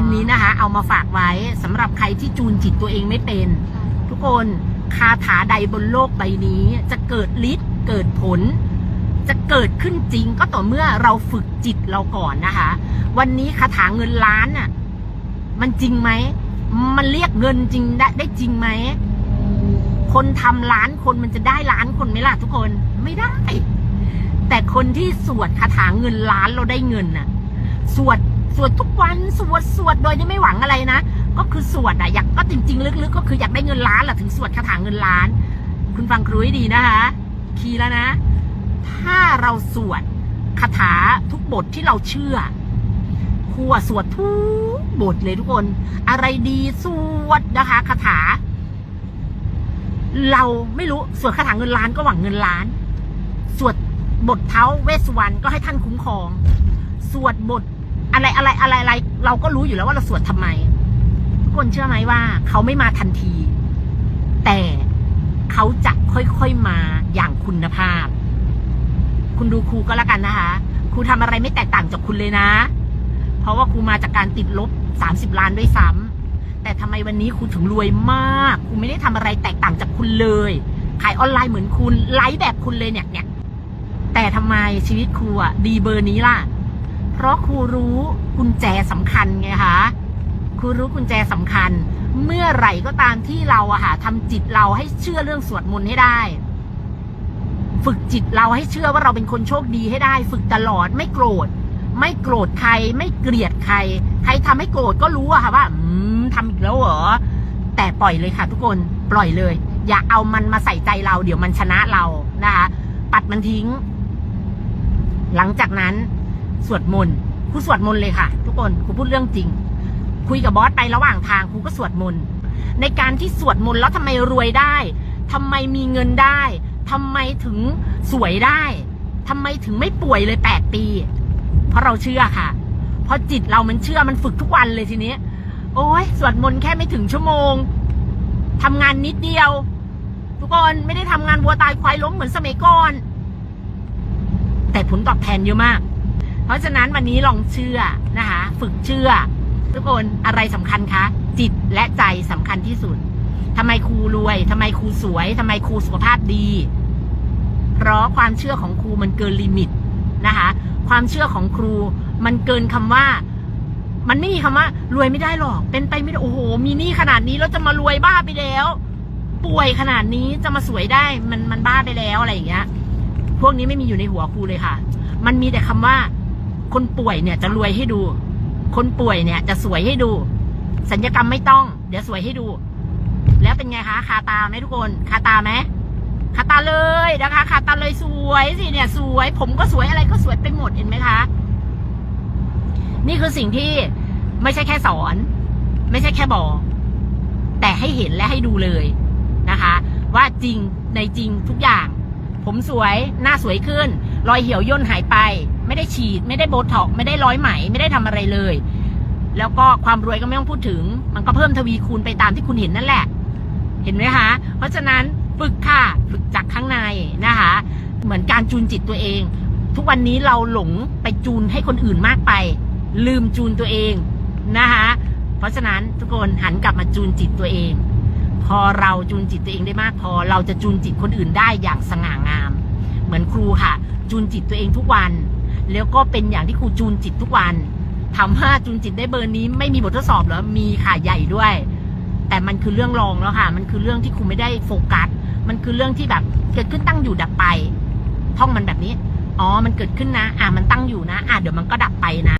วันนี้นะคะ เอามาฝากไว้สำหรับใครที่จูนจิตตัวเองไม่เป็น ทุกคนคาถาใดบนโลกใบนี้ จะเกิดฤทธิ์เกิดผล จะเกิดขึ้นจริงก็ต่อเมื่อเราฝึกจิตเราก่อนนะคะ วันนี้คาถาเงินล้านน่ะมันจริงไหมมันเรียกเงินจริงได้ได้จริงไหมคนทำล้านคนมันจะได้ล้านคนไหมล่ะทุกคนไม่ได้ แต่คนที่สวดคาถาเงินล้านเราได้เงินน่ะ สวด สวดทุกวันสวดสวดโดยที่ไม่หวังอะไรนะ ก็คือสวดอะอยากก็จริงๆ ลึกๆ ก็คืออยากได้เงินล้านแหละถึงสวดคาถาเงินล้าน คุณฟังครูให้ดีนะคะคีแล้วนะ ถ้าเราสวดคาถาทุกบทที่เราเชื่อครูสวดทุกบทเลยทุกคน อะไรดีสวดนะคะคาถา เราไม่รู้สวดคาถาเงินล้านก็หวังเงินล้าน สวดบทเท้าเวสวรรณก็ให้ท่านคุ้มครอง สวดบท อะไรอะไรอะไรอะไร เราก็รู้อยู่แล้วว่าเราสวดทำไมทุกคนเชื่อไหมว่า เขาไม่มาทันที แต่เขาจะค่อยๆมาอย่างคุณภาพ คุณดูครูก็แล้วกันนะคะ ครูทำอะไรไม่แตกต่างจากคุณเลยนะ เพราะว่าครูมาจากการติดลบ30ล้านด้วยซ้ำแต่ทำไมวันนี้ครูถึงรวยมากครูไม่ได้ทำอะไรแตกต่างจากคุณเลย ขายออนไลน์เหมือนคุณไลฟ์แบบคุณเลยเนี่ยเนี่ยแต่ทำไมชีวิตครูอะดีเบอร์นี้ล่ะ เพราะครูรู้กุญแจสำคัญไงคะครูรู้กุญแจสำคัญ เมื่อไหร่ก็ตามที่เราอะค่ะทำจิตเราให้เชื่อเรื่องสวดมนต์ให้ได้ ฝึกจิตเราให้เชื่อว่าเราเป็นคนโชคดีให้ได้ ฝึกตลอดไม่โกรธ ไม่โกรธใคร ไม่เกลียดใคร ใครทำให้โกรธก็รู้อะค่ะว่า อืมทำอีกแล้วเหรอแต่ปล่อยเลยค่ะ ทุกคนปล่อยเลย อย่าเอามันมาใส่ใจเรา เดี๋ยวมันชนะเรานะคะปัดมันทิ้ง หลังจากนั้น สวดมนต์ครูสวดมนต์เลยค่ะ ทุกคนครูพูดเรื่องจริง คุยกับบอสไประหว่างทางครูก็สวดมนต์ในการที่สวดมนต์แล้วทำไมรวยได้ทำไมมีเงินได้ทำไมถึงสวยได้ทำไมถึงไม่ป่วยเลยแปดปี เพราะเราเชื่อค่ะ เพราะจิตเรามันเชื่อมันฝึกทุกวันเลยทีนี้ โอ้ยสวดมนต์แค่ไม่ถึงชั่วโมงทำงานนิดเดียว ทุกคนไม่ได้ทำงานวัวตายควายล้มเหมือนสมัยก่อน แต่ผลตอบแทนเยอะมาก เพราะฉะนั้นวันนี้ลองเชื่อนะคะ ฝึกเชื่อ ทุกคนอะไรสำคัญคะ จิตและใจสำคัญที่สุดทำไมครูรวยทำไมครูสวยทำไมครูสุขภาพดี เพราะความเชื่อของครูมันเกินลิมิตนะคะ ความเชื่อของครูมันเกินคำว่า มันไม่มีคำว่า รวยไม่ได้หรอก เป็นไปไม่ได้โอ้โห มีหนี้ขนาดนี้แล้วจะมารวยบ้าไปแล้ว ป่วยขนาดนี้จะมาสวยได้มันมันบ้าไปแล้วอะไรอย่างเงี้ย พวกนี้ไม่มีอยู่ในหัวครูเลยค่ะ มันมีแต่คำว่า คนป่วยเนี่ยจะรวยให้ดู คนป่วยเนี่ยจะสวยให้ดู สัญญกรรมไม่ต้อง เดี๋ยวสวยให้ดู แล้วเป็นไงคะคาตาไหมทุกคนคาตาไหมคาตาเลยนะคะคาตาเลยสวยสิเนี่ยสวย ผมก็สวยอะไรก็สวยไปหมดเห็นไหมคะ นี่คือสิ่งที่ไม่ใช่แค่สอน ไม่ใช่แค่บอก แต่ให้เห็นและให้ดูเลยนะคะ ว่าจริงในจริงทุกอย่าง ผมสวยหน้าสวยขึ้น รอยเหี่ยวย่นหายไป ไม่ได้ฉีด ไม่ได้โบท็อกไม่ได้ร้อยไหม ไม่ได้ทำอะไรเลย แล้วก็ความรวยก็ไม่ต้องพูดถึง มันก็เพิ่มทวีคูณไปตามที่คุณเห็นนั่นแหละ เห็นไหมคะ เพราะฉะนั้นฝึกค่ะฝึกจากข้างในนะคะ เหมือนการจูนจิตตัวเอง ทุกวันนี้เราหลงไปจูนให้คนอื่นมากไป ลืมจูนตัวเองนะคะเพราะฉะนั้นทุกคนหันกลับมาจูนจิตตัวเอง พอเราจูนจิตตัวเองได้มากพอเราจะจูนจิตคนอื่นได้อย่างสง่างาม เหมือนครูค่ะ จูนจิตตัวเองทุกวัน แล้วก็เป็นอย่างที่ครูจูนจิตทุกวันทำให้จูนจิตได้เบอร์นี้ ไม่มีบททดสอบเหรอมีค่ะใหญ่ด้วย แต่มันคือเรื่องรองแล้วค่ะ มันคือเรื่องที่ครูไม่ได้โฟกัส มันคือเรื่องที่แบบเกิดขึ้นตั้งอยู่ดับไป ท่องมันแบบนี้ อ๋อ มันเกิดขึ้นนะ อะมันตั้งอยู่นะ อะเดี๋ยวมันก็ดับไปนะ